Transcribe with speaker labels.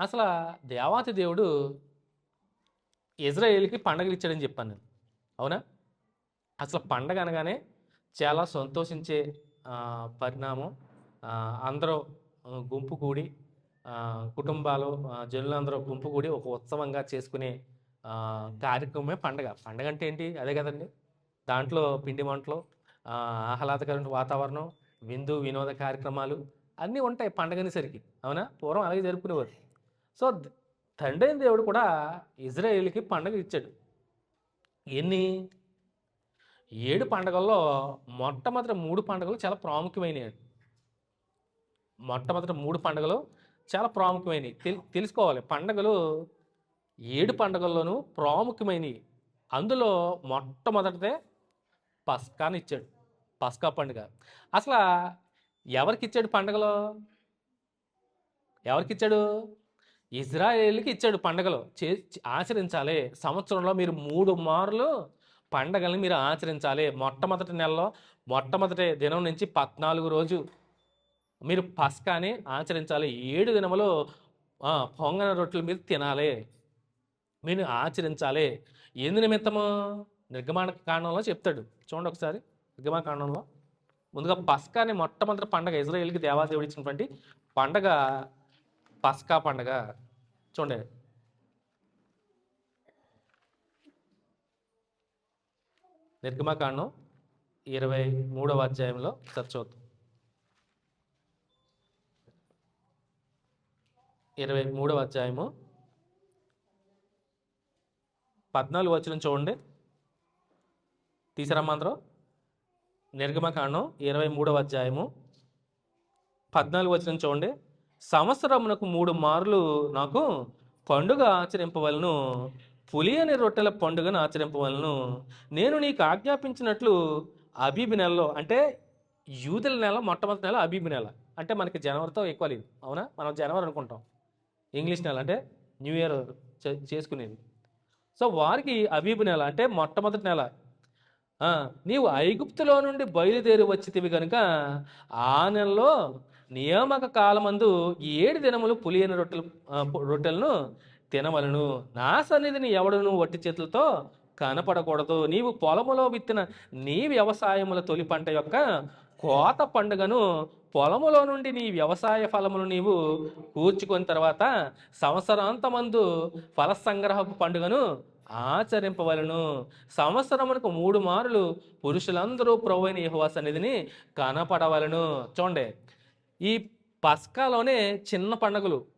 Speaker 1: అసలు దేవాతి దేవుడు ఇజ్రాయేల్కి పండగలు ఇచ్చాడని చెప్పాను నేను. అవునా? అసలు పండగ అనగానే చాలా సంతోషించే పరిణామం. అందరూ గుంపు కూడి కుటుంబాలు జనులందరూ గుంపు కూడి ఒక ఉత్సవంగా చేసుకునే కార్యక్రమమే పండగ. పండగ అంటే ఏంటి? అదే కదండి. దాంట్లో పిండి వంటలు ఆహ్లాదకరమైన వాతావరణం విందు వినోద కార్యక్రమాలు అన్నీ ఉంటాయి పండగనేసరికి అవునా? పూర్వం అలాగే జరుపుకునేవారు. సో తండ్రి అయిన దేవుడు కూడా ఇజ్రాయేల్కి పండగ ఇచ్చాడు. ఎన్ని? ఏడు పండగల్లో మొట్టమొదటి మూడు పండుగలు చాలా ప్రాముఖ్యమైనవి. మొట్టమొదటి మూడు పండుగలు చాలా ప్రాముఖ్యమైనవి. తెలు తెలుసుకోవాలి. పండగలు ఏడు పండగల్లోనూ ప్రాముఖ్యమైనవి. అందులో మొట్టమొదటిదే పస్కాని ఇచ్చాడు పస్కా పండుగ. అసలు ఎవరికి ఇచ్చాడు పండగలో? ఎవరికి ఇచ్చాడు ఇజ్రాయేల్కి ఇచ్చాడు పండగలు. చే ఆచరించాలి. సంవత్సరంలో మీరు మూడు మార్లు పండగల్ని మీరు ఆచరించాలి. మొట్టమొదటి నెలలో మొట్టమొదటి దినం నుంచి పద్నాలుగు రోజు మీరు పస్కాని ఆచరించాలి. ఏడు దినములు పొంగన రొట్టెలు మీరు తినాలి. మీరు ఆచరించాలి. ఎందు నిమిత్తము? నిర్గమాణ కాండంలో చెప్తాడు. చూడండి ఒకసారి నిర్గమాణ కాండంలో. ముందుగా పస్కాని మొట్టమొదటి పండగ ఇజ్రాయేల్కి దేవాదేవుడు ఇచ్చినటువంటి పండగ పస్కా పండగ. చూడండి. నిర్గమకాండం ఇరవై మూడవ అధ్యాయంలో చర్చవుతుంది ఇరవై మూడవ అధ్యాయము పద్నాలుగు వచ్చిన చూడండి. తీసిరమ్మందరం. నిర్గమకాండం ఇరవై మూడవ అధ్యాయము పద్నాలుగు వచ్చిన చూడండి. సంవత్సరమునకు మూడు మార్లు నాకు పండుగ ఆచరింపవలను పులియని రొట్టెల పండుగను ఆచరింపవలను నేను నీకు ఆజ్ఞాపించినట్లు అబీబి నెలలో అంటే యూదుల నెల మొట్టమొదటి నెల అబీబి నెల. అంటే మనకి జనవరితో ఎక్కువ లేదు అవునా? మనం జనవరి అనుకుంటాం. ఇంగ్లీష్ నెల అంటే న్యూ ఇయర్ చే- చేసుకునేది. సో వారికి అబీబు నెల అంటే మొట్టమొదటి నెల నీవు ఐగుప్తులో నుండి బయలుదేరి వచ్చితివి కనుక ఆ నెలలో నియామక కాలమందు ఏడు దినములు పులియని రొట్టెలు రొట్టెలను తినవలను. నా సన్నిధిని ఎవడను వట్టి చేతులతో కనపడకూడదు. నీవు పొలములో విత్తిన నీ వ్యవసాయముల తొలి పంట యొక్క కోత పండుగను పొలములో నుండి నీ వ్యవసాయ ఫలములు నీవు కూర్చుకొని తర్వాత సంవత్సరాంతమందు ఫల సంగ్రహపు పండుగను ఆచరింపవలను. సంవత్సరమునకు మూడు మార్లు పురుషులందరూ ప్రభువైన యహోవా సన్నిధిని కనపడవలను. చూడండి ఈ పస్కాలోనే చిన్న పండుగలు